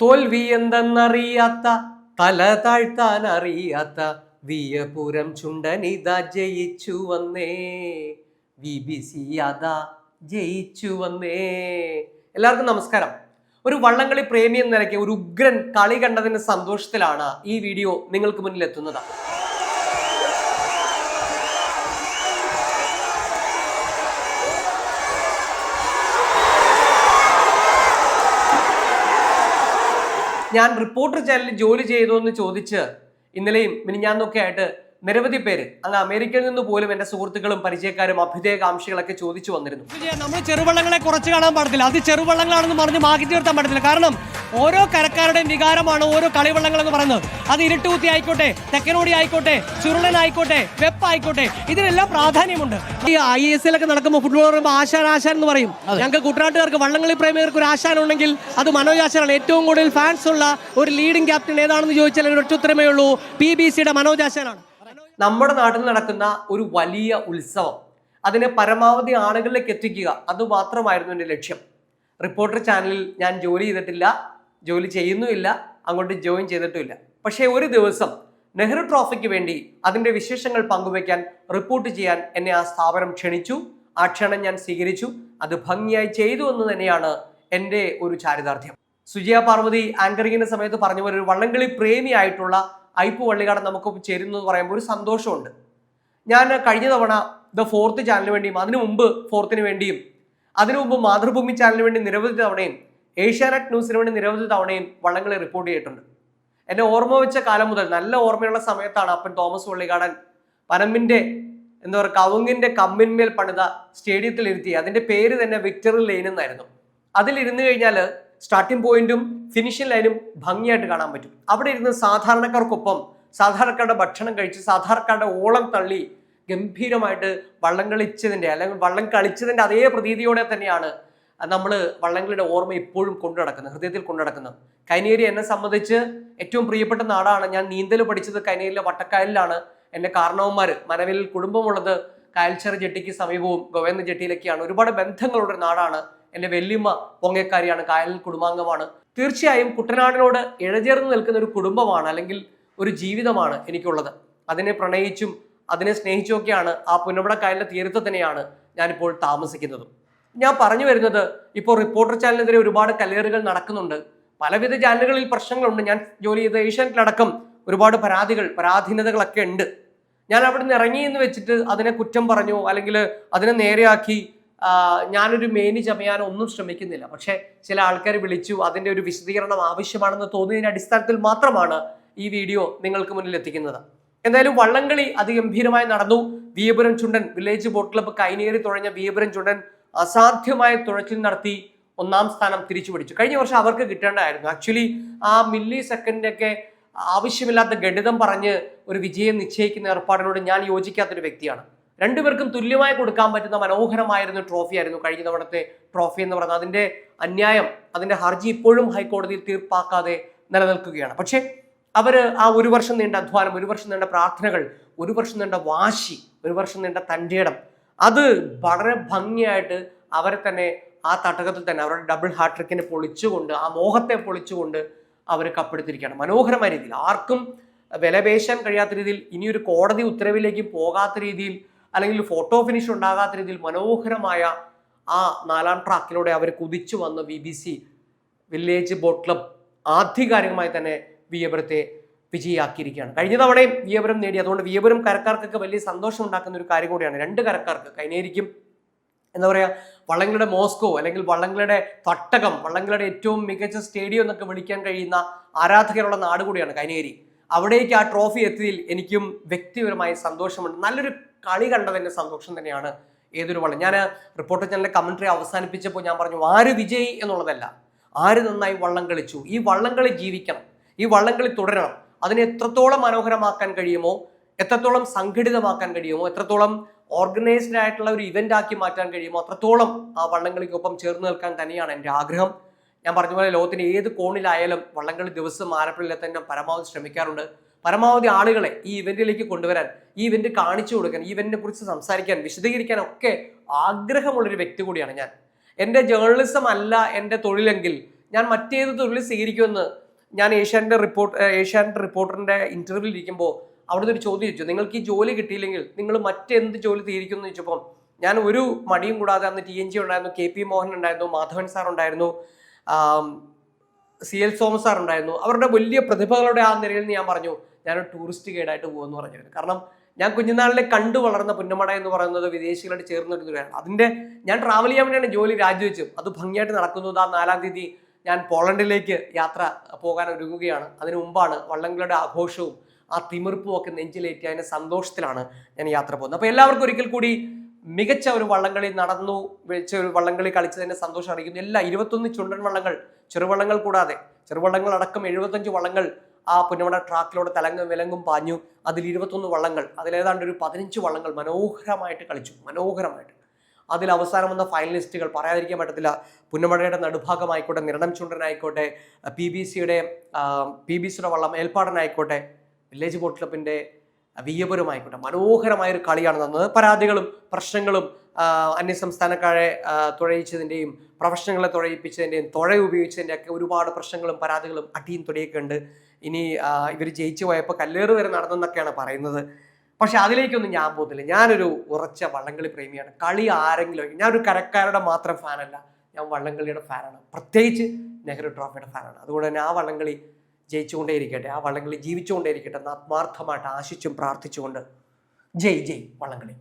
തോൽവി എന്തെന്നറിയാത്ത തല താഴ്ത്താൻ അറിയാത്ത വിയപുരം ചുണ്ടനിതാ ജയിച്ചു വന്നേ. വി ബി സി അതാ ജയിച്ചു വന്നേ. എല്ലാവർക്കും നമസ്കാരം. ഒരു വള്ളംകളി പ്രേമി എന്ന നിലയ്ക്ക് ഒരു ഉഗ്രൻ കളി കണ്ടതിന്റെ സന്തോഷത്തിലാണ് ഈ വീഡിയോ നിങ്ങൾക്ക് മുന്നിൽ എത്തുന്നത് ഞാൻ റിപ്പോർട്ടർ ചാനലിൽ ജോലി ചെയ്തോ എന്ന് ചോദിച്ച് ഇന്നലെയും മിനിഞ്ഞാന്നൊക്കെ ആയിട്ട് നിരവധി പേര് അങ്ങ് അമേരിക്കയിൽ നിന്ന് പോലും എന്റെ സുഹൃത്തുക്കളും പരിചയക്കാരും അഭ്യുദയകാംക്ഷികളൊക്കെ ചോദിച്ചു വന്നിരുന്നു. നമ്മൾ ചെറുവള്ളങ്ങളെ കുറച്ച് കാണാൻ പാടത്തില്ല അത് ചെറുവള്ളങ്ങളാണെന്ന് പറഞ്ഞ് മാറ്റി നിർത്താൻ പാടത്തില്ല കാരണം ഓരോ കരക്കാരുടെയും വികാരമാണ് ഓരോ കളിവള്ളങ്ങൾ എന്ന് പറയുന്നത്. അത് ഇരുട്ടുകുത്തി ആയിക്കോട്ടെ തെക്കനോടി ആയിക്കോട്ടെ ചുരുളൻ ആയിക്കോട്ടെ വെപ്പ് ആയിക്കോട്ടെ ഇതിനെല്ലാം പ്രാധാന്യമുണ്ട്. ഈ ഐ എസ് എൽ ഒക്കെ നടക്കുമ്പോൾ ഫുട്ബോൾ പറയുമ്പോൾ ആശാൻ ആശാൻ എന്ന് പറയും. ഞങ്ങൾക്ക് കുട്ടനാട്ടുകാർക്ക് വള്ളംകളി പ്രേമികർക്ക് ഒരു ആശാൻ ഉണ്ടെങ്കിൽ അത് മനോജ് ആശാനാണ്. ഏറ്റവും കൂടുതൽ ഫാൻസ് ഉള്ള ഒരു ലീഡിംഗ് ക്യാപ്റ്റൻ ഏതാണെന്ന് ചോദിച്ചാൽ ഒരു ഒറ്റ ഉത്തരമേ ഉള്ളൂ. പി ബി സിയുടെ മനോജ് ആശാനാണ്. നമ്മുടെ നാട്ടിൽ നടക്കുന്ന ഒരു വലിയ ഉത്സവം. അതിനെ പരമാവധി ആളുകളിലേക്ക് എത്തിക്കുക അത് മാത്രമായിരുന്നു എന്റെ ലക്ഷ്യം. റിപ്പോർട്ടർ ചാനലിൽ ഞാൻ ജോലി ചെയ്തിട്ടില്ല ജോലി ചെയ്യുന്നുമില്ല അങ്ങോട്ട് ജോയിൻ ചെയ്തിട്ടുമില്ല. പക്ഷേ ഒരു ദിവസം നെഹ്റു ട്രോഫിക്ക് വേണ്ടി അതിന്റെ വിശേഷങ്ങൾ പങ്കുവയ്ക്കാൻ റിപ്പോർട്ട് ചെയ്യാൻ എന്നെ ആ സ്ഥാപനം ക്ഷണിച്ചു. ആ ക്ഷണം ഞാൻ സ്വീകരിച്ചു. അത് ഭംഗിയായി ചെയ്തു എന്ന് തന്നെയാണ് എന്റെ ഒരു ചാരിതാർത്ഥ്യം. സുജയ പാർവതി ആങ്കറിങ്ങിന്റെ സമയത്ത് പറഞ്ഞ പോലെ ഒരു വള്ളംകളി പ്രേമിയായിട്ടുള്ള ഐപ്പ് വള്ളികാടൻ നമുക്ക് ചേരുന്നു എന്ന് പറയുമ്പോൾ ഒരു സന്തോഷമുണ്ട്. ഞാൻ കഴിഞ്ഞ തവണ ദ ഫോർത്ത് ചാനലിന് വേണ്ടിയും അതിനു മുമ്പ് ഫോർത്തിന് വേണ്ടിയും അതിനു മുമ്പ് മാതൃഭൂമി ചാനലിന് വേണ്ടി നിരവധി തവണയും ഏഷ്യാനെറ്റ് ന്യൂസിന് വേണ്ടി നിരവധി തവണയും വള്ളങ്ങളെ റിപ്പോർട്ട് ചെയ്തിട്ടുണ്ട്. എന്നെ ഓർമ്മ വെച്ച കാലം മുതൽ നല്ല ഓർമ്മയുള്ള സമയത്താണ് അപ്പൻ തോമസ് വള്ളികാടൻ പനമ്പിന്റെ എന്താ പറയുക കവുങ്ങിന്റെ കമ്മിന്മേൽ പണിത സ്റ്റേഡിയത്തിൽ ഇരുത്തി അതിന്റെ പേര് തന്നെ വിക്ടറി ലെയിൻ എന്നായിരുന്നു. അതിൽ ഇരുന്ന് കഴിഞ്ഞാൽ സ്റ്റാർട്ടിംഗ് പോയിന്റും ഫിനിഷിംഗ് ലൈനും ഭംഗിയായിട്ട് കാണാൻ പറ്റും. അവിടെ ഇരുന്ന് സാധാരണക്കാർക്കൊപ്പം സാധാരണക്കാരുടെ ഭക്ഷണം കഴിച്ച് സാധാരണക്കാരുടെ ഓളം തള്ളി ഗംഭീരമായിട്ട് വള്ളം കളിച്ചതിന്റെ അല്ലെങ്കിൽ വള്ളം കളിച്ചതിന്റെ അതേ പ്രതീതിയോടെ തന്നെയാണ് നമ്മൾ വള്ളംകളിയുടെ ഓർമ്മ ഇപ്പോഴും കൊണ്ടു നടക്കുന്നത് ഹൃദയത്തിൽ കൊണ്ടു നടക്കുന്നത്. കൈനേരി എന്നെ സംബന്ധിച്ച് ഏറ്റവും പ്രിയപ്പെട്ട നാടാണ്. ഞാൻ നീന്തൽ പഠിച്ചത് കൈനേരിയിലെ വട്ടക്കായലിലാണ്. എന്റെ കാരണവന്മാർ മനവിൽ കുടുംബമുള്ളത് കായൽച്ചെറ ജെട്ടിക്ക് സമീപവും ഗോവേന്ദ്ര ജെട്ടിയിലൊക്കെയാണ്. ഒരുപാട് ബന്ധങ്ങളുള്ള ഒരു നാടാണ് എന്റെ വല്യമ്മ പൊങ്ങക്കാരിയാണ് കായൽ കുടുംബാംഗമാണ്. തീർച്ചയായും കുട്ടനാടിനോട് ഇഴചേർന്ന് നിൽക്കുന്ന ഒരു കുടുംബമാണ് അല്ലെങ്കിൽ ഒരു ജീവിതമാണ് എനിക്കുള്ളത്. അതിനെ പ്രണയിച്ചും അതിനെ സ്നേഹിച്ചുമൊക്കെയാണ് ആ പുന്നമട കായലിന്റെ തീരത്ത് തന്നെയാണ് ഞാനിപ്പോൾ താമസിക്കുന്നത്. ഞാൻ പറഞ്ഞു വരുന്നത് ഇപ്പോൾ റിപ്പോർട്ടർ ചാനലിനെതിരെ ഒരുപാട് കല്ലേറുകൾ നടക്കുന്നുണ്ട്. പലവിധ ചാനലുകളിൽ പ്രശ്നങ്ങളുണ്ട്. ഞാൻ ജോലി ചെയ്ത ഏഷ്യാനെറ്റിലടക്കം ഒരുപാട് പരാതികൾ പരാധീനതകളൊക്കെ ഉണ്ട്. ഞാൻ അവിടെ നിന്ന് ഇറങ്ങി എന്ന് വെച്ചിട്ട് അതിനെ കുറ്റം പറഞ്ഞു അല്ലെങ്കിൽ അതിനെ നേരെയാക്കി ഞാനൊരു മേനി ചമയാനോ ഒന്നും ശ്രമിക്കുന്നില്ല. പക്ഷേ ചില ആൾക്കാർ വിളിച്ചു അതിന്റെ ഒരു വിശദീകരണം ആവശ്യമാണെന്ന് തോന്നിയതിന്റെ അടിസ്ഥാനത്തിൽ മാത്രമാണ് ഈ വീഡിയോ നിങ്ങൾക്ക് മുന്നിൽ എത്തിക്കുന്നത്. എന്തായാലും വള്ളംകളി അതിഗംഭീരമായി നടന്നു. Viyapuram Chundan village boat club കൈനേറി തുഴഞ്ഞ വിയപുരം ചുണ്ടൻ അസാധ്യമായ തുഴച്ചിൽ നടത്തി ഒന്നാം സ്ഥാനം തിരിച്ചു പിടിച്ചു. കഴിഞ്ഞ വർഷം അവർക്ക് കിട്ടേണ്ടതായിരുന്നു ആക്ച്വലി ആ മില്ലി സെക്കൻഡൊക്കെ ആവശ്യമില്ലാത്ത ഗണിതം പറഞ്ഞ് ഒരു വിജയം നിശ്ചയിക്കുന്ന ഏർപ്പാടിനോട് ഞാൻ യോജിക്കാത്തൊരു വ്യക്തിയാണ്. രണ്ടുപേർക്കും തുല്യമായി കൊടുക്കാൻ പറ്റുന്ന മനോഹരമായിരുന്ന ട്രോഫി ആയിരുന്നു കഴിഞ്ഞ തവണത്തെ ട്രോഫി എന്ന് പറയുന്നത്. അതിന്റെ അന്യായം അതിന്റെ ഹർജി ഇപ്പോഴും ഹൈക്കോടതിയിൽ തീർപ്പാക്കാതെ നിലനിൽക്കുകയാണ്. പക്ഷേ അവർ ആ ഒരു വർഷം നീണ്ട അധ്വാനം ഒരു വർഷം നീണ്ട പ്രാർത്ഥനകൾ ഒരു വർഷം നീണ്ട വാശി ഒരു വർഷം നീണ്ട തന്റെയിടം അത് വളരെ ഭംഗിയായിട്ട് അവരെ തന്നെ ആ തട്ടകത്തിൽ തന്നെ അവരുടെ ഡബിൾ ഹാട്രിക്കിനെ പൊളിച്ചുകൊണ്ട് ആ മോഹത്തെ പൊളിച്ചുകൊണ്ട് അവർ കപ്പെടുത്തിരിക്കുകയാണ് മനോഹരമായ രീതിയിൽ ആർക്കും വിലപേശാൻ കഴിയാത്ത രീതിയിൽ ഇനിയൊരു കോടതി ഉത്തരവിലേക്ക് പോകാത്ത രീതിയിൽ അല്ലെങ്കിൽ ഫോട്ടോ ഫിനിഷ് ഉണ്ടാകാത്ത രീതിയിൽ മനോഹരമായ ആ നാലാം ട്രാക്കിലൂടെ അവർ കുതിച്ചു വന്ന V B C village boat club ആധികാരികമായി തന്നെ വിയപുരത്തെ വിജയിയാക്കിയിരിക്കുകയാണ്. കഴിഞ്ഞ തവണയും വിയപുരം നേടി. അതുകൊണ്ട് വിയപുരം കരക്കാർക്കൊക്കെ വലിയ സന്തോഷം ഉണ്ടാക്കുന്ന ഒരു കാര്യം കൂടിയാണ്. രണ്ട് കരക്കാർക്ക് കൈനേരിക്കും എന്താ പറയുക വള്ളങ്ങളുടെ മോസ്കോ അല്ലെങ്കിൽ വള്ളങ്ങളുടെ തട്ടകം വള്ളങ്ങളുടെ ഏറ്റവും മികച്ച സ്റ്റേഡിയം എന്നൊക്കെ വിളിക്കാൻ കഴിയുന്ന ആരാധകരുള്ള നാട് കൂടിയാണ് കൈനേരി. അവിടേക്ക് ആ ട്രോഫി എത്തിയതിൽ എനിക്കും വ്യക്തിപരമായി സന്തോഷമുണ്ട്. നല്ലൊരു കളി കണ്ടതിന്റെ സന്തോഷം തന്നെയാണ് ഏതൊരു വള്ളം. ഞാൻ റിപ്പോർട്ടർ ചാനലിലെ കമൻട്രി അവസാനിപ്പിച്ചപ്പോൾ ഞാൻ പറഞ്ഞു ആര് വിജയി എന്നുള്ളതല്ല ആര് നന്നായി വള്ളം കളിച്ചു? ഈ വള്ളം കളി ജീവിക്കണം ഈ വള്ളം കളി തുടരണം. അതിനെ എത്രത്തോളം മനോഹരമാക്കാൻ കഴിയുമോ എത്രത്തോളം സംഘടിതമാക്കാൻ കഴിയുമോ എത്രത്തോളം ഓർഗനൈസ്ഡ് ആയിട്ടുള്ള ഒരു ഇവന്റ് ആക്കി മാറ്റാൻ കഴിയുമോ അത്രത്തോളം ആ വള്ളംകളിക്കൊപ്പം ചേർന്ന് നിൽക്കാൻ തന്നെയാണ് എന്റെ ആഗ്രഹം. ഞാൻ പറഞ്ഞ പോലെ ലോകത്തിന്റെ ഏത് കോണിലായാലും വള്ളംകളി ദിവസം ആലപ്പുഴയിലെത്താൻ ഞാൻ പരമാവധി ശ്രമിക്കാറുണ്ട്. പരമാവധി ആളുകളെ ഈ ഇവന്റിലേക്ക് കൊണ്ടുവരാൻ ഈ ഇവന്റ് കാണിച്ചു കൊടുക്കാൻ ഈ ഇവന്റിനെ കുറിച്ച് സംസാരിക്കാൻ വിശദീകരിക്കാൻ ഒക്കെ ആഗ്രഹമുള്ളൊരു വ്യക്തി കൂടിയാണ് ഞാൻ. എന്റെ ജേർണലിസം അല്ല എന്റെ തൊഴിലെങ്കിൽ ഞാൻ മറ്റേത് തൊഴിൽ സ്വീകരിക്കുമെന്ന് ഞാൻ ഏഷ്യാന്റെ റിപ്പോർട്ട് ഏഷ്യാനെറ്റ് റിപ്പോർട്ടറിന്റെ ഇന്റർവ്യൂവിൽ ഇരിക്കുമ്പോൾ അവിടുന്ന് ഒരു ചോദ്യം ചോദിച്ചു. നിങ്ങൾക്ക് ഈ ജോലി കിട്ടിയില്ലെങ്കിൽ നിങ്ങൾ മറ്റെന്ത് ജോലി തീരിക്കും എന്ന് ചോദിച്ചപ്പോൾ ഞാൻ ഒരു മടിയും കൂടാതെ അന്ന് ടി എൻ ജി ഉണ്ടായിരുന്നു കെ പി മോഹൻ ഉണ്ടായിരുന്നു മാധവൻ സാർ ഉണ്ടായിരുന്നു സി എൽ തോമസ് സാർ ഉണ്ടായിരുന്നു. അവരുടെ വലിയ പ്രതിഭകളുടെ ആ നിലയിൽ നിന്ന് ഞാൻ പറഞ്ഞു ഞാനൊരു ടൂറിസ്റ്റ് ഗൈഡായിട്ട് പോകുമെന്ന് പറഞ്ഞിരുന്നു. കാരണം ഞാൻ കുഞ്ഞുനാളിലെ കണ്ടു വളർന്ന പുന്നമട എന്ന് പറയുന്നത് വിദേശികളായിട്ട് ചേർന്ന ഒരു ദൂരമാണ് അതിന്റെ ഞാൻ ട്രാവൽ ചെയ്യാൻ വേണ്ടിയാണ് ജോലി രാജിവെച്ചു അത് ഭംഗിയായിട്ട് നടക്കുന്നത് ആ നാലാം തീയതി ഞാൻ പോളണ്ടിലേക്ക് യാത്ര പോകാൻ ഒരുങ്ങുകയാണ്. അതിനു മുമ്പാണ് വള്ളംകളുടെ ആഘോഷവും ആ തിമിർപ്പും ഒക്കെ നെഞ്ചിലേറ്റി അതിന്റെ സന്തോഷത്തിലാണ് ഞാൻ യാത്ര പോകുന്നത്. അപ്പോൾ എല്ലാവർക്കും ഒരിക്കൽ കൂടി മികച്ച ഒരു വള്ളംകളി നടന്നു. വെച്ച ഒരു വള്ളംകളി കളിച്ചതിന്റെ സന്തോഷം അറിയിക്കുന്നു. എല്ലാ ഇരുപത്തൊന്ന് ചുണ്ടൻ വള്ളങ്ങൾ ചെറുവള്ളങ്ങൾ കൂടാതെ ചെറുവള്ളങ്ങൾ അടക്കം എഴുപത്തഞ്ച് വള്ളങ്ങൾ ആ പുന്നമട ട്രാക്കിലൂടെ തലങ്ങും വിലങ്ങും പാഞ്ഞു. അതിൽ ഇരുപത്തൊന്ന് വള്ളങ്ങൾ അതിലേതാണ്ട് ഒരു പതിനഞ്ച് വള്ളങ്ങൾ മനോഹരമായിട്ട് കളിച്ചു മനോഹരമായിട്ട്. അതിൽ അവസാനം വന്ന ഫൈനലിസ്റ്റുകൾ പറയാതിരിക്കാൻ പറ്റത്തില്ല പുന്നമടയുടെ നടുഭാഗമായിക്കോട്ടെ നിരണം ചുണ്ടനായിക്കോട്ടെ പി ബി സിയുടെ പി ബി സിയുടെ വള്ളം ഏൽപ്പാടനായിക്കോട്ടെ വില്ലേജ് ബോട്ട് ക്ലബിന്റെ വിയപുരമായിക്കോട്ടെ മനോഹരമായ ഒരു കളിയാണ് തന്നത്. പരാതികളും പ്രശ്നങ്ങളും അന്യസംസ്ഥാനക്കാരെ തുഴയിച്ചതിന്റെയും പ്രൊഫഷണലുകളെ തുഴയിപ്പിച്ചതിന്റെയും തുഴ ഉപയോഗിച്ചതിന്റെയൊക്കെ ഒരുപാട് പ്രശ്നങ്ങളും പരാതികളും അടിയും തുടയൊക്കെ ഉണ്ട്. ഇനി ഇവർ ജയിച്ചു പോയപ്പോൾ കല്ലേറ് വരെ നടന്നെന്നൊക്കെയാണ് പറയുന്നത്. പക്ഷെ അതിലേക്കൊന്നും ഞാൻ പോകുന്നില്ല ഞാനൊരു ഉറച്ച വള്ളംകളി പ്രേമിയാണ്. കളി ആരെങ്കിലും ഞാനൊരു കരക്കാരുടെ മാത്രം ഫാനല്ല. ഞാൻ വള്ളംകളിയുടെ ഫാനാണ്. പ്രത്യേകിച്ച് നെഹ്റു ട്രോഫിയുടെ ഫാനാണ്. അതുകൊണ്ട് തന്നെ ആ വള്ളംകളി ജയിച്ചുകൊണ്ടേയിരിക്കട്ടെ. ആ വള്ളംകളി ജീവിച്ചുകൊണ്ടേയിരിക്കട്ടെ എന്ന് ആത്മാർത്ഥമായിട്ട് ആശിച്ചും പ്രാർത്ഥിച്ചുകൊണ്ട് ജയ് ജയ് വള്ളംകളി.